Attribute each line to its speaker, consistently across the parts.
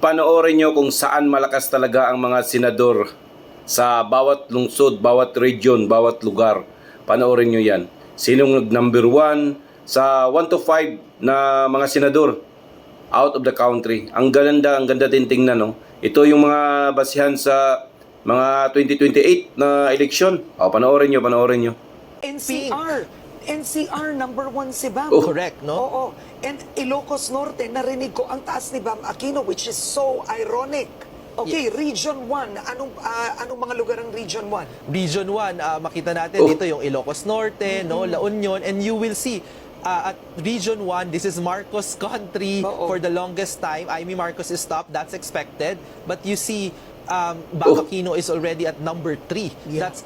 Speaker 1: panoorin nyo kung saan malakas talaga ang mga senador sa bawat lungsod, bawat region, bawat lugar. Panoorin nyo yan. Sinong number one sa 1 to 5 na mga senador out of the country. Ang ganda, ang ganda din tingnan, no? Ito yung mga basihan sa mga 2028 na eleksyon. O, panoorin nyo, panoorin nyo.
Speaker 2: NCR. NCR number one si Bam.
Speaker 1: Oh.
Speaker 3: Correct, no?
Speaker 2: Oo. And Ilocos Norte, narinig ko ang taas ni Bam Aquino, which is so ironic. Okay, Region 1. Anong, ah, anong mga lugar ang Region 1?
Speaker 3: Region 1, ah, makita natin
Speaker 1: Oh.
Speaker 3: dito yung Ilocos Norte, no, La Union, and you will see ah, at Region 1, this is Marcos country
Speaker 2: Oo.
Speaker 3: for the longest time. Amy Marcos is top, that's expected. But you see, um,
Speaker 1: Oh.
Speaker 3: Bam Aquino is already at number 3.
Speaker 2: Yeah.
Speaker 3: That's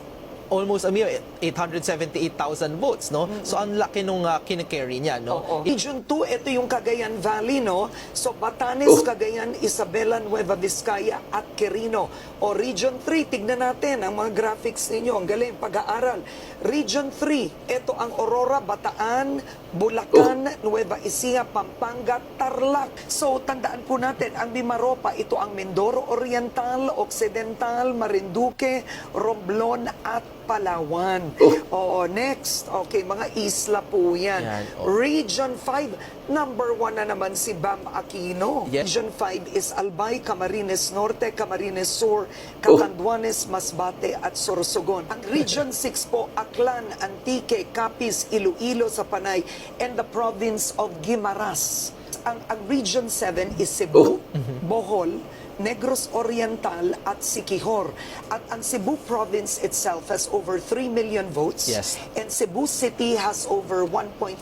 Speaker 3: almost a mere 878,000 votes, no? So ang laki nung uh, kinikerry niya, no?
Speaker 2: Region 2, ito yung Cagayan Valley, no? So, Batanes,
Speaker 1: Oh.
Speaker 2: Cagayan, Isabela, Nueva Vizcaya, at Quirino. O Region 3, tignan natin ang mga graphics ninyo. Ang galing, pag-aaral. Region 3, ito ang Aurora, Bataan, Bulacan, Nueva Ecija, Pampanga, Tarlac. So, tandaan po natin, ang Mimaropa, ito ang Mindoro Oriental, Occidental, Marinduque, Romblon, at Palawan. Oo, next. Okay, mga isla po yan.
Speaker 3: Yan, oh.
Speaker 2: Region 5, number 1 na naman si Bam Aquino.
Speaker 3: Yes.
Speaker 2: Region 5 is Albay, Camarines Norte, Camarines Sur, Catanduanes, Masbate at Sorsogon. Ang Region 6 po, Aklan, Antique, Capiz, Iloilo sa Panay, and the province of Guimaras. Ang, ang Region 7 is Cebu, Bohol, Negros Oriental at Siquijor. At ang Cebu province itself has over 3 million votes.
Speaker 3: Yes.
Speaker 2: And Cebu City has over 1.5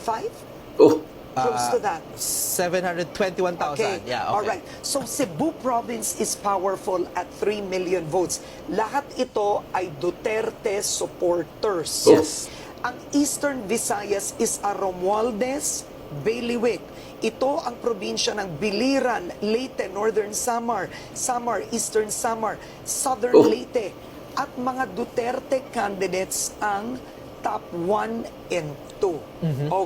Speaker 1: Oh,
Speaker 2: close to that.
Speaker 3: 721,000.
Speaker 2: Okay.
Speaker 3: Yeah, okay.
Speaker 2: All right. So Cebu province is powerful at 3 million votes. Lahat ito ay Duterte supporters.
Speaker 3: Yes.
Speaker 2: Ang Eastern Visayas is a Romualdez, Bailiwick. Ito ang probinsya ng Biliran, Leyte, Northern Samar, Samar, Eastern Samar, Southern
Speaker 1: Oh.
Speaker 2: Leyte. At mga Duterte candidates ang top 1 and 2.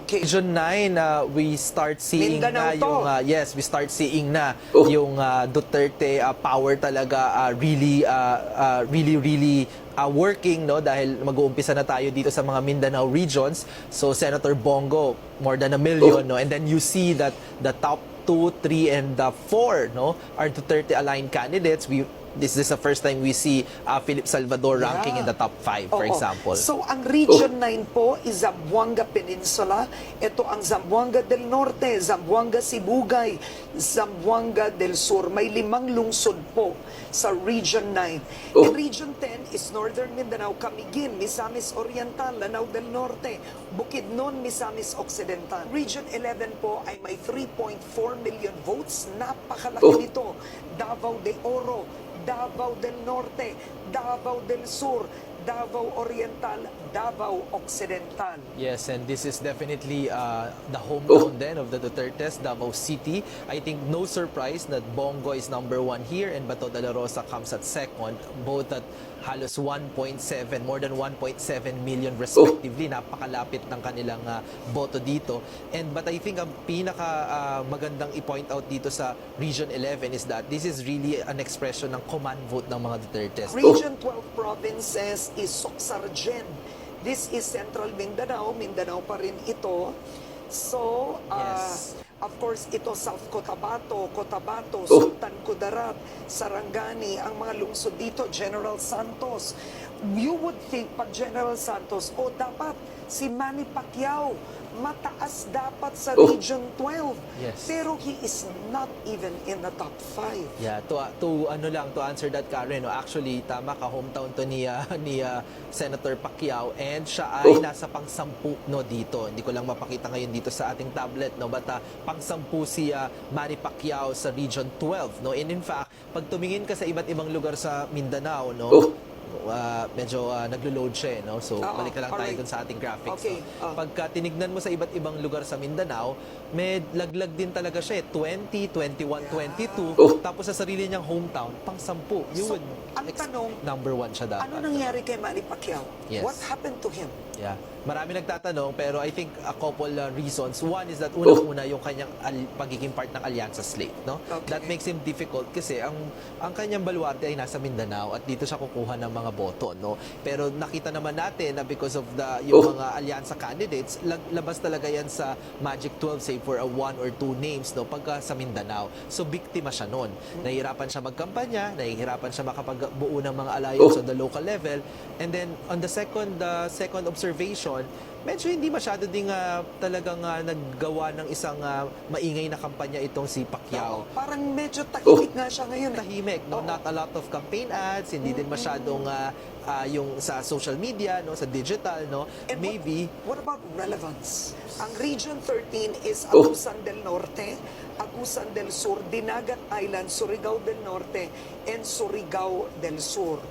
Speaker 2: Okay.
Speaker 3: Region 9, uh, we start seeing
Speaker 2: Mindanao
Speaker 3: na
Speaker 2: to.
Speaker 3: yung uh, yes, we start seeing na
Speaker 1: Oh.
Speaker 3: yung uh, Duterte uh, power talaga uh, really uh, uh, really really uh, working no dahil mag-uumpisa na tayo dito sa mga Mindanao regions. So Senator Bongo more than a million no and then you see that the top 2, 3 and the 4 no are Duterte aligned candidates. We this is the first time we see uh, Philip Salvador ranking
Speaker 2: Yeah.
Speaker 3: in the top 5 for
Speaker 2: Oo.
Speaker 3: example.
Speaker 2: So, ang Region 9 po is Zamboanga Peninsula. Ito ang Zamboanga del Norte, Zamboanga Sibugay, Zamboanga del Sur. May limang lungsod po sa Region 9.
Speaker 1: Oh.
Speaker 2: And Region 10 is Northern Mindanao, Camiguin, Misamis Oriental, Lanao del Norte, Bukidnon, Misamis Occidental. Region 11 po ay may 3.4 million votes. Napakalaki
Speaker 1: Oh.
Speaker 2: nito. Davao de Oro, Davao del Norte, Davao del Sur, Davao Oriental, Davao Occidental.
Speaker 3: Yes, and this is definitely uh, the hometown then of the Dutertes, Davao City. I think no surprise that Bongo is number one here and Bato de la Rosa comes at second, both at halos 1.7, more than 1.7 million respectively. Napakalapit ng kanilang uh, boto dito. And but I think ang pinaka uh, magandang i-point out dito sa Region 11 is that this is really an expression ng command vote ng mga Dutertes.
Speaker 2: Region 12 provinces is Soxargen. This is Central Mindanao. Mindanao pa rin ito. So, uh,
Speaker 3: Yes.
Speaker 2: of course, ito South Cotabato, Cotabato,
Speaker 1: Oh.
Speaker 2: Sultan Kudarat, Sarangani, ang mga lungsod dito, General Santos. You would think pag General Santos, o dapat si Manny Pacquiao, mataas dapat sa
Speaker 1: Oh.
Speaker 2: Region 12.
Speaker 3: Yes.
Speaker 2: Pero he is not even in the top 5.
Speaker 3: Yeah, to to ano lang to answer that Karen, no, actually tama ka hometown to ni ah, ni ah, Senator Pacquiao and siya ay
Speaker 1: Oh.
Speaker 3: nasa pang-sampu no dito. Hindi ko lang mapakita ngayon dito sa ating tablet no, but ah, pang-sampu si ah, Manny Pacquiao sa Region 12 no. And in fact, pag tumingin ka sa iba't ibang lugar sa Mindanao no,
Speaker 1: Oh.
Speaker 3: Medyo ah, naglo-load siya eh, no? So,
Speaker 2: Oo,
Speaker 3: balik ka lang tayo dun sa ating graphics.
Speaker 2: Okay,
Speaker 3: no?
Speaker 2: ah.
Speaker 3: Pagka tinignan mo sa iba't ibang lugar sa Mindanao, may laglag din talaga siya eh. 20, 21, 22.
Speaker 1: Oh.
Speaker 3: Tapos sa sarili niyang hometown, pang 10. You
Speaker 2: So,
Speaker 3: would
Speaker 2: ang
Speaker 3: ex-
Speaker 2: tanong,
Speaker 3: number one siya dapat.
Speaker 2: Ano nangyari kay Manny Pacquiao?
Speaker 3: Yes.
Speaker 2: What happened to him?
Speaker 3: Yeah. Marami nagtatanong pero I think a couple uh, reasons. One is that
Speaker 1: Oh.
Speaker 3: unang-una yung kanyang pagiging part ng Alyansa slate, no?
Speaker 2: Okay.
Speaker 3: That makes him difficult kasi ang ang kanyang baluarte ay nasa Mindanao at dito siya kukuha ng mga boto, no? Pero nakita naman natin na because of the yung
Speaker 1: Oh.
Speaker 3: mga Alyansa candidates, lag- labas talaga yan sa Magic 12 save for a one or two names, no? Pagka sa Mindanao. So biktima siya noon. Nahihirapan siya magkampanya, nahihirapan siya makapagbuo ng mga alliance
Speaker 1: Oh.
Speaker 3: on the local level. And then on the second uh, second observation, medyo hindi masyado ding ah, talagang ah, naggawa ng isang ah, maingay na kampanya itong si Pacquiao.
Speaker 2: Oo, parang medyo tahimik nga siya ngayon. eh.
Speaker 3: Tahimik, no?
Speaker 2: Oo.
Speaker 3: Not a lot of campaign ads, hindi din masyadong ah, ah, yung sa social media, no, sa digital, no.
Speaker 2: And what-
Speaker 3: Maybe
Speaker 2: What, about relevance? Ang Region 13 is
Speaker 1: Oh.
Speaker 2: Agusan del Norte, Agusan del Sur, Dinagat Island, Surigao del Norte, and Surigao del Sur.